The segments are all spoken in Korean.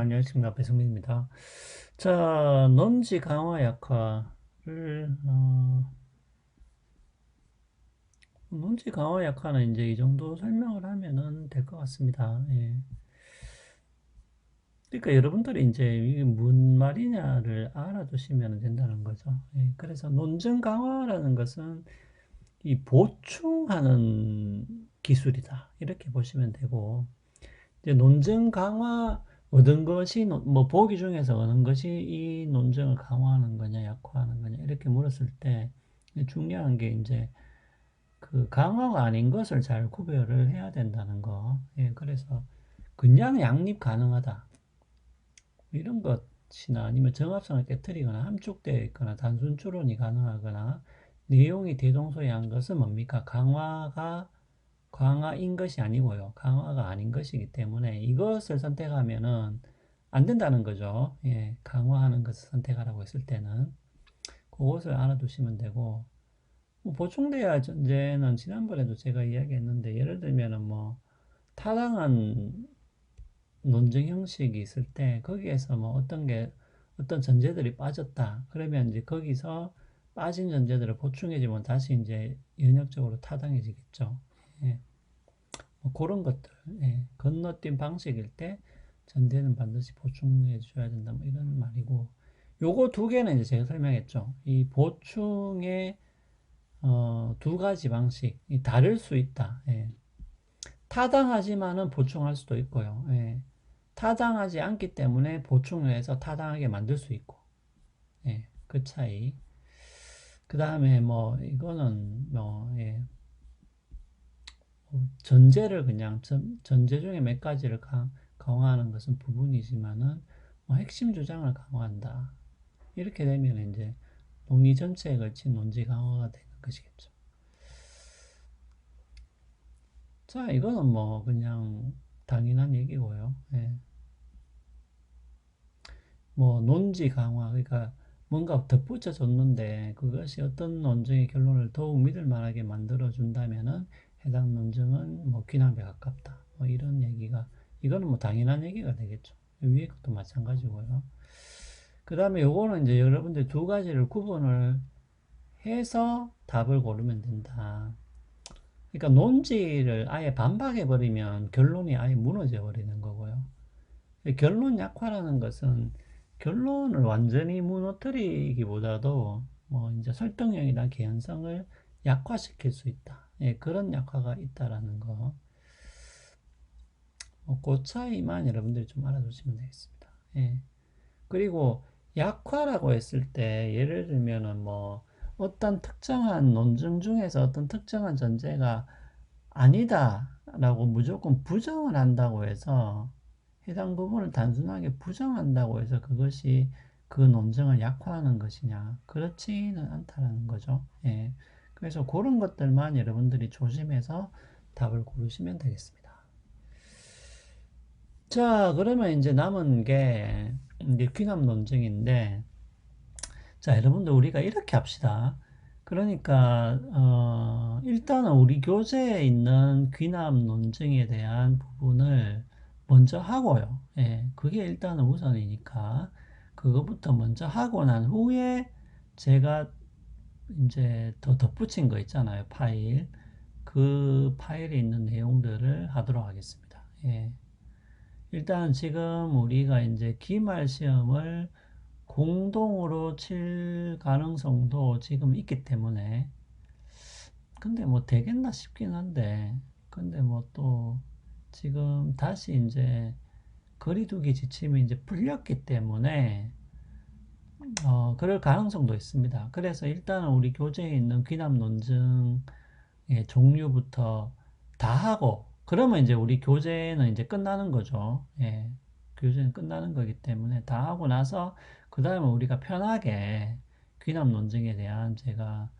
안녕하십니까 배성민입니다. 자 논지 강화 약화를 어, 논지 강화 약화는 이제 이 정도 설명을 하면은 될 것 같습니다. 예. 그러니까 여러분들이 이제 이게 뭔 말이냐를 알아두시면 된다는 거죠. 예. 그래서 논증 강화라는 것은 이 보충하는 기술이다 이렇게 보시면 되고 이제 논증 강화 얻은 것이 뭐 보기 중에서 얻은 것이 이 논증을 강화하는 거냐 약화하는 거냐 이렇게 물었을 때 중요한 게 이제 그 강화가 아닌 것을 잘 구별을 해야 된다는 거. 예, 그래서 그냥 양립 가능하다. 이런 것이나 아니면 정합성을 깨뜨리거나 함축되어 있거나 단순 추론이 가능하거나 내용이 대동소이한 것은 뭡니까? 강화가 강화인 것이 아니고요. 강화가 아닌 것이기 때문에 이것을 선택하면은 안 된다는 거죠. 예, 강화하는 것을 선택하라고 했을 때는 그것을 알아두시면 되고 뭐 보충돼야 전제는 지난번에도 제가 이야기했는데 예를 들면은 뭐 타당한 논증 형식이 있을 때 거기에서 뭐 어떤 게 어떤 전제들이 빠졌다 그러면 이제 거기서 빠진 전제들을 보충해주면 다시 이제 연역적으로 타당해지겠죠. 예. 뭐 그런 것들 예. 건너뛴 방식일 때 전제는 반드시 보충해 줘야 된다 뭐 이런 말이고 요거 두 개는 이제 제가 설명했죠 이 보충의 어, 두 가지 방식이 다를 수 있다 예. 타당하지만은 보충할 수도 있고요 예. 타당하지 않기 때문에 보충을 해서 타당하게 만들 수 있고 예. 그 차이 그 다음에 뭐 이거는 뭐 예. 전제를 그냥 전, 전제 중에 몇 가지를 강, 강화하는 것은 부분이지만은 뭐 핵심 주장을 강화한다. 이렇게 되면 이제 논의 전체에 걸친 논지 강화가 되는 것이겠죠. 자, 이거는 뭐 그냥 당연한 얘기고요. 예. 뭐 논지 강화 그러니까 뭔가 덧붙여 줬는데 그것이 어떤 논증의 결론을 더욱 믿을 만하게 만들어 준다면은 해당 논증은 뭐 귀남에 가깝다. 뭐 이런 얘기가 이거는 뭐 당연한 얘기가 되겠죠. 위에 것도 마찬가지고요. 그 다음에 요거는 이제 여러분들 두 가지를 구분을 해서 답을 고르면 된다. 그러니까 논지를 아예 반박해 버리면 결론이 아예 무너져 버리는 거고요. 결론 약화라는 것은 결론을 완전히 무너뜨리기보다도 뭐 이제 설득력이나 개연성을 약화시킬 수 있다. 예, 그런 약화가 있다라는 거. 뭐, 그 차이만 여러분들이 좀 알아두시면 되겠습니다. 예. 그리고 약화라고 했을 때 예를 들면은 뭐 어떤 특정한 논증 중에서 어떤 특정한 전제가 아니다라고 무조건 부정을 한다고 해서 해당 부분을 단순하게 부정한다고 해서 그것이 그 논증을 약화하는 것이냐 그렇지는 않다라는 거죠. 예. 그래서 그런 것들만 여러분들이 조심해서 답을 고르시면 되겠습니다. 자, 그러면 이제 남은 게 이제 귀남 논증인데, 자, 여러분들 우리가 이렇게 합시다. 그러니까 어, 일단은 우리 교재에 있는 귀남 논증에 대한 부분을 먼저 하고요. 예, 그게 일단은 우선이니까 그거부터 먼저 하고 난 후에 제가 이제 더 덧붙인 거 있잖아요. 파일. 그 파일에 있는 내용들을 하도록 하겠습니다. 예. 일단 지금 우리가 이제 기말 시험을 공동으로 칠 가능성도 지금 있기 때문에 근데 뭐 되겠나 싶긴 한데 근데 뭐 또 지금 다시 이제 거리두기 지침이 이제 풀렸기 때문에 어, 그럴 가능성도 있습니다. 그래서 일단은 우리 교재에 있는 귀납 논증의 종류부터 다 하고, 그러면 이제 우리 교재는 이제 끝나는 거죠. 예. 교재는 끝나는 거기 때문에 다 하고 나서, 그 다음에 우리가 편하게 귀납 논증에 대한 제가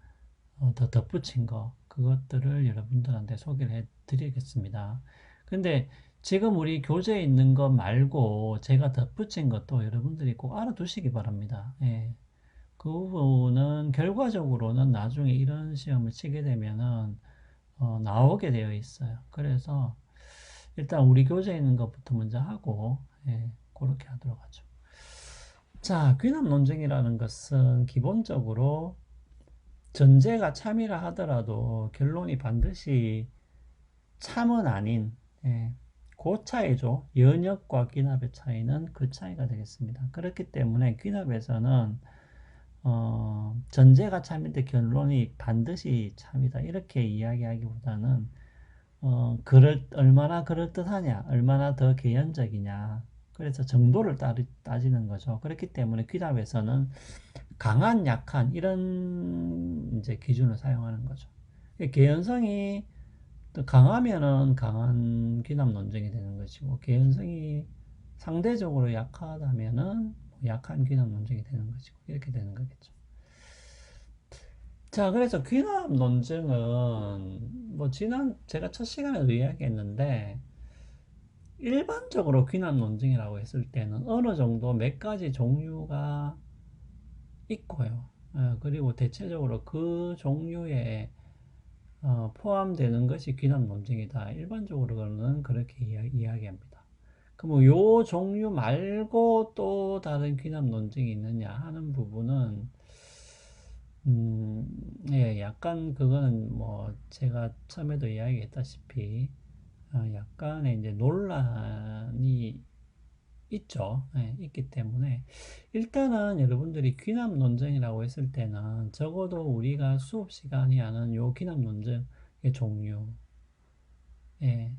어, 더 덧붙인 거, 그것들을 여러분들한테 소개를 해 드리겠습니다. 근데 지금 우리 교재에 있는 것 말고 제가 덧붙인 것도 여러분들이 꼭 알아두시기 바랍니다. 예. 그 부분은 결과적으로는 나중에 이런 시험을 치게 되면은 어, 나오게 되어 있어요. 그래서 일단 우리 교재에 있는 것부터 먼저 하고 예. 그렇게 하도록 하죠. 자, 귀납 논증이라는 것은 기본적으로 전제가 참이라 하더라도 결론이 반드시 참은 아닌 예, 그 차이죠. 연역과 귀납의 차이는 그 차이가 되겠습니다. 그렇기 때문에 귀납에서는 어, 전제가 참인데 결론이 반드시 참이다 이렇게 이야기하기보다는 어, 그럴 얼마나 그럴듯하냐, 얼마나 더 개연적이냐. 그래서 정도를 따리, 따지는 거죠. 그렇기 때문에 귀납에서는 강한, 약한 이런 이제 기준을 사용하는 거죠. 개연성이 강하면은 강한 귀납 논쟁이 되는 것이고 개연성이 상대적으로 약하다면은 약한 귀납 논쟁이 되는 것이고 이렇게 되는 거겠죠. 자, 그래서 귀납 논증은 뭐 지난 제가 첫 시간에도 이야기했는데 일반적으로 귀납 논증이라고 했을 때는 어느 정도 몇 가지 종류가 있고요. 어, 그리고 대체적으로 그 종류에 어, 포함되는 것이 귀납 논증이다. 일반적으로는 그렇게 이야, 기합니다 그럼 요 종류 말고 또 다른 귀납 논증이 있느냐 하는 부분은 음, 예, 약간 그거는 뭐 제가 처음에도 이야기했다시피 어, 약간의 이제 논란이 있죠. 예, 있기 때문에 일단은 여러분들이 귀납 논쟁이라고 했을 때는 적어도 우리가 수업 시간이 하는 요 귀납 논쟁의 종류, 예,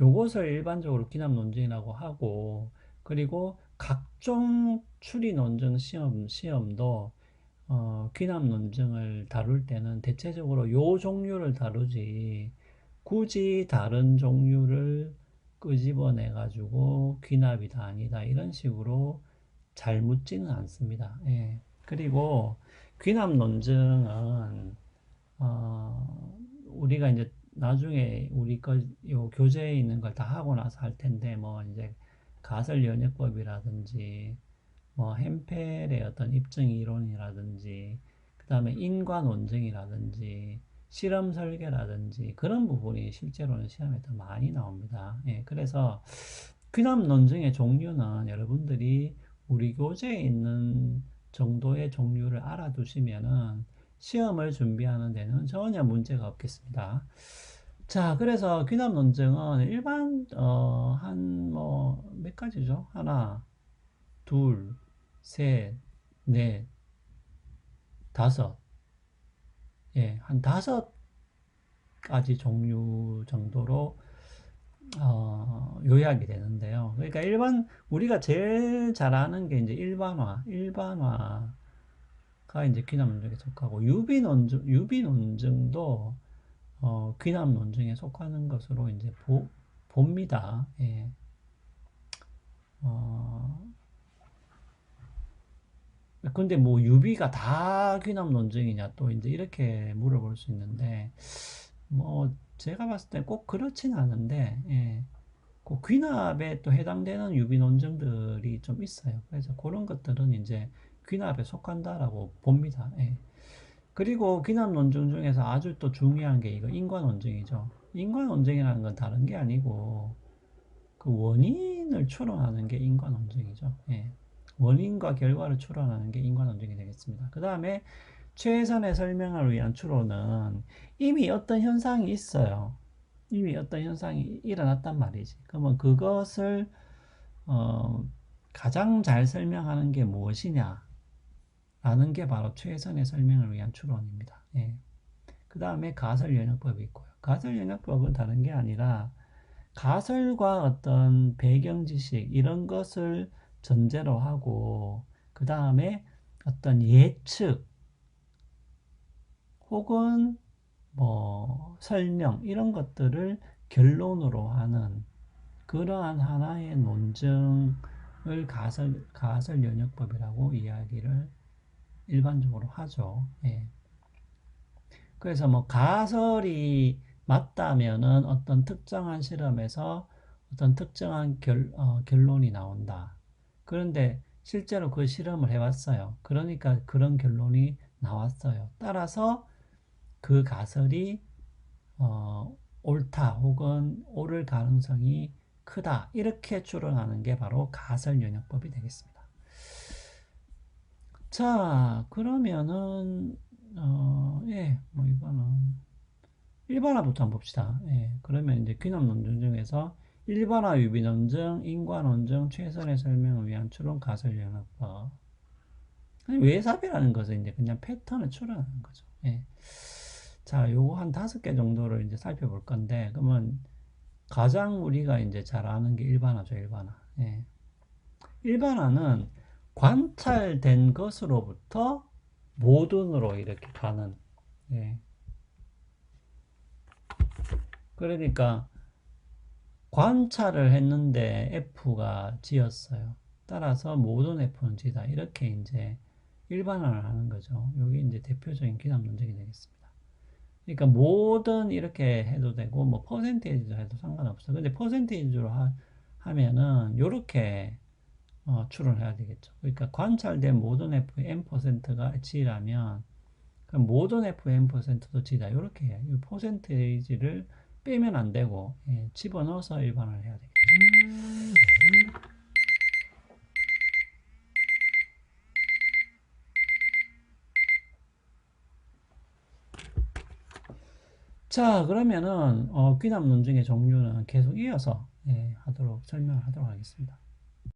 요것을 일반적으로 귀납 논쟁이라고 하고 그리고 각종 추리 논증 시험 시험도 어, 귀납 논증을 다룰 때는 대체적으로 요 종류를 다루지 굳이 다른 종류를 끄집어내 가지고 귀납이다 아니다 이런 식으로 잘 묻지는 않습니다. 예. 그리고 귀납 논증은 어, 우리가 이제 나중에 우리 거요 교재에 있는 걸 다 하고 나서 할 텐데 뭐 이제 가설 연역법이라든지 뭐 햄펠의 어떤 입증 이론이라든지 그 다음에 인과 논증이라든지 실험 설계라든지 그런 부분이 실제로는 시험에 더 많이 나옵니다. 예, 그래서 귀납 논증의 종류는 여러분들이 우리 교재에 있는 정도의 종류를 알아두시면은 시험을 준비하는 데는 전혀 문제가 없겠습니다. 자, 그래서 귀납 논증은 일반 어, 한 뭐 몇 가지죠? 하나, 둘, 셋, 넷, 다섯 예, 한 다섯 가지 종류 정도로 어, 요약이 되는데요. 그러니까 일반 우리가 제일 잘 아는 게 이제 일반화, 일반화가 이제 귀납 논증에 속하고 유비 논증, 유비 논증도 어, 귀납 논증에 속하는 것으로 이제 보, 봅니다. 예. 어, 근데 뭐 유비가 다 귀납 논증이냐 또 이제 이렇게 물어볼 수 있는데 뭐 제가 봤을 때 꼭 그렇진 않은데 예. 그 귀납에 또 해당되는 유비 논증들이 좀 있어요. 그래서 그런 것들은 이제 귀납에 속한다라고 봅니다. 예. 그리고 귀납 논증 중에서 아주 또 중요한 게 이거 인과 논증이죠. 인과 논증이라는 건 다른 게 아니고 그 원인을 추론하는 게 인과 논증이죠. 예. 원인과 결과를 추론하는 게 인과논증이 되겠습니다. 그 다음에 최선의 설명을 위한 추론은 이미 어떤 현상이 있어요. 이미 어떤 현상이 일어났단 말이지. 그러면 그것을 어, 가장 잘 설명하는 게 무엇이냐? 라는 게 바로 최선의 설명을 위한 추론입니다. 예. 그 다음에 가설 연역법이 있고요. 가설 연역법은 다른 게 아니라 가설과 어떤 배경 지식 이런 것을 전제로 하고 그 다음에 어떤 예측 혹은 뭐 설명 이런 것들을 결론으로 하는 그러한 하나의 논증을 가설 가설 연역법이라고 이야기를 일반적으로 하죠. 예. 그래서 뭐 가설이 맞다면은 어떤 특정한 실험에서 어떤 특정한 결, 어, 결론이 나온다. 그런데 실제로 그 실험을 해봤어요. 그러니까 그런 결론이 나왔어요. 따라서 그 가설이 어, 옳다 혹은 옳을 가능성이 크다. 이렇게 추론하는 게 바로 가설 영역법이 되겠습니다. 자, 그러면은, 어, 예, 뭐 이거는 일반화부터 한번 봅시다. 예, 그러면 이제 귀납 논증 중에서 일반화 유비 논증, 인과 논증, 최선의 설명을 위한 추론 가설. 아니, 외삽이라는 것은 이제 그냥 패턴을 추론하는 거죠. 예. 자, 요거 한 다섯 개 정도를 이제 살펴볼 건데, 그러면 가장 우리가 이제 잘 아는 게 일반화죠, 일반화. 예. 일반화는 관찰된 것으로부터 모든으로 이렇게 가는, 예. 그러니까 관찰을 했는데 F가 지었어요. 따라서 모든 F는 지다. 이렇게 이제 일반화를 하는 거죠. 여기 이제 대표적인 기납 논쟁이 되겠습니다. 그러니까 모든 이렇게 해도 되고 뭐 퍼센테이지로 해도 상관없어. 근데 퍼센테이지로 하, 하면은 요렇게 어, 추론해야 되겠죠. 그러니까 관찰된 모든 F의 n%가 G라면 모든 F의 n%도 G다. 요렇게 해요. 이 퍼센테이지를 빼면 안 되고 예, 집어넣어서 일반화를 해야 되겠죠. 자, 그러면은 어, 귀납 논증의 종류는 계속 이어서 예, 하도록 설명을 하도록 하겠습니다.